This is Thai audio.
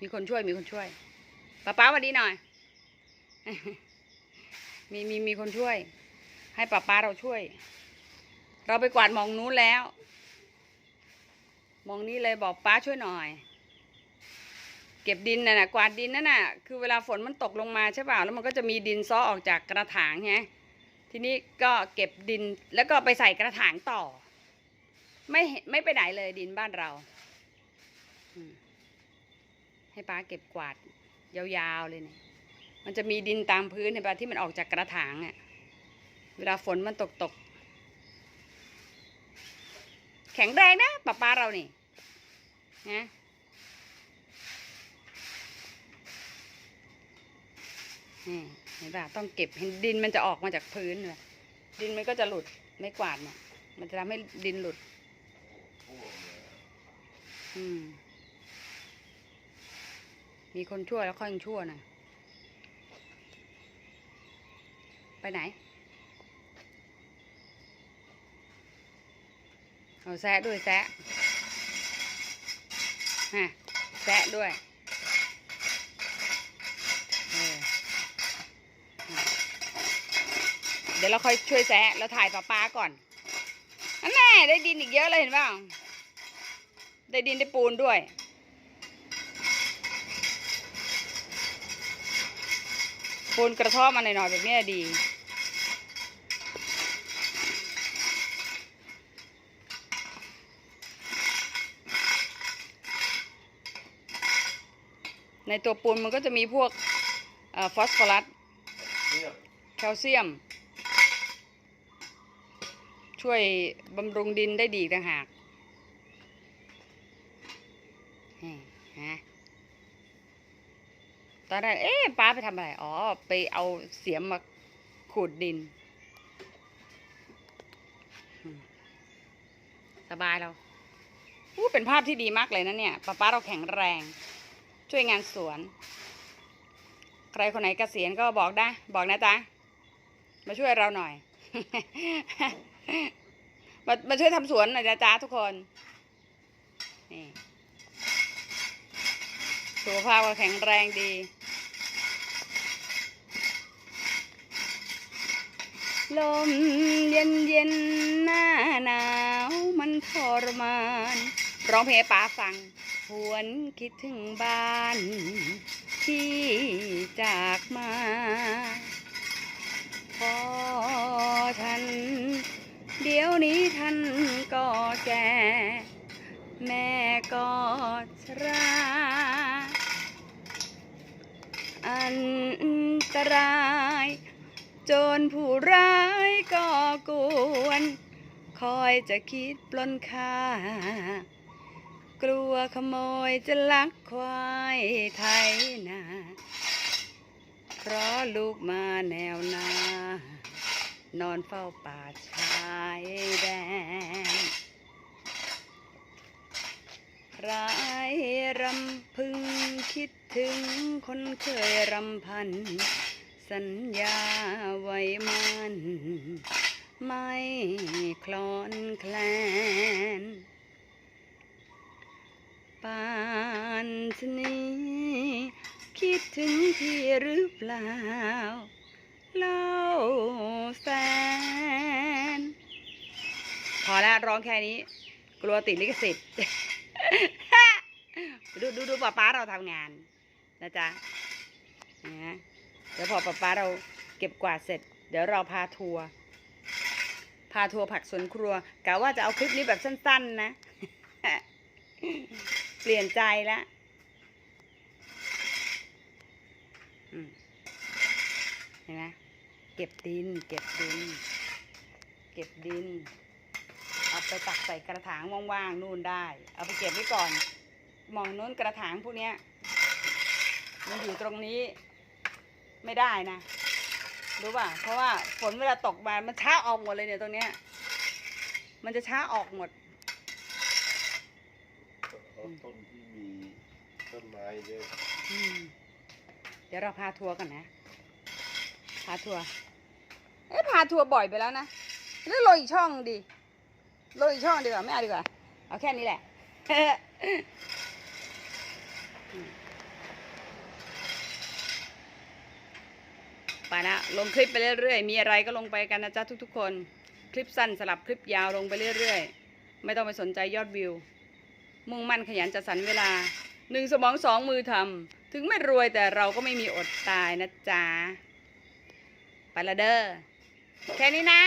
มีคนช่วยมีคนช่วยป้าป้าสวัสดีหน่อย มีมีมีคนช่วย ให้ป้าป้าเราช่วย เราไปกวาดมองนู้นแล้ว มองนี้เลยบอกป้าช่วยหน่อย เก็บดินน่ะนะกวาดดินนั่นน่ะ คือเวลาฝนมันตกลงมาใช่ป่ะแล้วมันก็จะมีดินซ้อออกจากกระถางไงทีนี้ก็เก็บดินแล้วก็ไปใส่กระถางต่อ ไม่เห็นไม่ไปไหนเลยดินบ้านเรา ให้ป้าเก็บกวาดยาวๆเลยเนี่ย มันจะมีดินตามพื้นเห็นปะที่มันออกจากกระถางอะ เวลาฝนมันตกตก แข็งแรงนะป้าป้าเรานี่นะนี่เห็นปะต้องเก็บเห็นดินมันจะออกมาจากพื้นเลยดินมันก็จะหลุดไม่กวาดเนี่ย มันจะทำให้ดินหลุด อืม มีคนช่วยแล้วค่อยยังชั่วหน่อยไปไหน เอาแซะด้วยแซะฮะแซะด้วยเเดี๋ยวเราค่อยช่วยแซะแล้วถ่ายป้าป้าก่อนอันแน่ได้ดินอีกเยอะเลยเห็นเปล่าได้ดินได้ปูนด้วย ปูนกระท่อมมาหน่อยๆแบบนี้ดี ในตัวปูนมันก็จะมีพวกอฟอสฟอรัสแคลเซียม ช่วยบำรุงดินได้ดีต่างหากฮะ ตอนแรกเอ๊ะป้าไปทำอะไร อ๋อ ไปเอาเสียมมาขูดดิน สบายเราอู้เป็นภาพที่ดีมากเลยนะเนี่ยป้าป้าเราแข็งแรง ช่วยงานสวน ใครคนไหนเกษียณก็บอกได้ บอกนะจ๊ะ มาช่วยเราหน่อย มามาช่วยทำสวนหน่อยนะจ๊ะทุกคน นี่ สุขภาพก็แข็งแรงดี ลมเย็นเย็นหน้าหนาวมันทรมาน ร้องเพลงป้าฟัง หวนคิดถึงบ้าน ที่จากมา พอท่านเดี๋ยวนี้ท่านก็แก่ แม่ก็ชรา อันตราย โจรผู้ร้ายก็กวน คอยจะคิดปล้นค่ากลัวขโมยจะลักควายไทยนา เพราะลูกมาแนวนา นอนเฝ้าป่าชายแดน รายรำพึงคิดถึงคนเคยรำพัน สัญญาไว้มันไม่คลอนแคลนปานชนีคิดถึงพี่หรือเปล่า เล่าแฟน พอแล้วร้องแค่นี้ กลัวติดลิขสิทธิ์ ดูดูดูป้าป้าเราทำงานนะจ๊ะนะเดี๋ยวพอป้าป้าเราเก็บกวาดเสร็จ เดี๋ยวเราพาทัวร์พาทัวร์ผักสวนครัวกะว่าจะเอาคลิปนี้แบบสั้น ๆ นะ เปลี่ยนใจแล้วเห็นไหมเก็บดิน เก็บดิน เก็บดิน เอาไปตักใส่กระถางว่างๆนู่นได้ เอาไปเก็บไว้ก่อน มองนู้นกระถางพวกเนี้ย มันอยู่ตรงนี้ไม่ได้นะรู้ป่ะเพราะว่าฝนเวลาตกมามันช้าออกหมดเลยเนี่ยตรงเนี้ย มันจะช้าออกหมดเอาต้นที่มีต้นไม้เยอะอืมเดี๋ยวเราพาทัวร์กันนะ พาทัวร์เอ๊ะพาทัวร์บ่อยไปแล้วนะหรือโรยอีกช่องดีโรยอีกช่องดีกว่าไม่เอาดีกว่า เอาแค่นี้แหละ อืม ไปนะลงคลิปไปเรื่อยๆ มีอะไรก็ลงไปกันนะจ๊ะทุกๆคน คลิปสั้นสลับคลิปยาวลงไปเรื่อยๆ ไม่ต้องไปสนใจยอดวิว มุ่งมั่นขยันจัดสรรเวลาหนึ่งสมองสองมือทำถึงไม่รวยแต่เราก็ไม่มีอดตายนะจ๊ะไปละเด้อแค่นี้นะ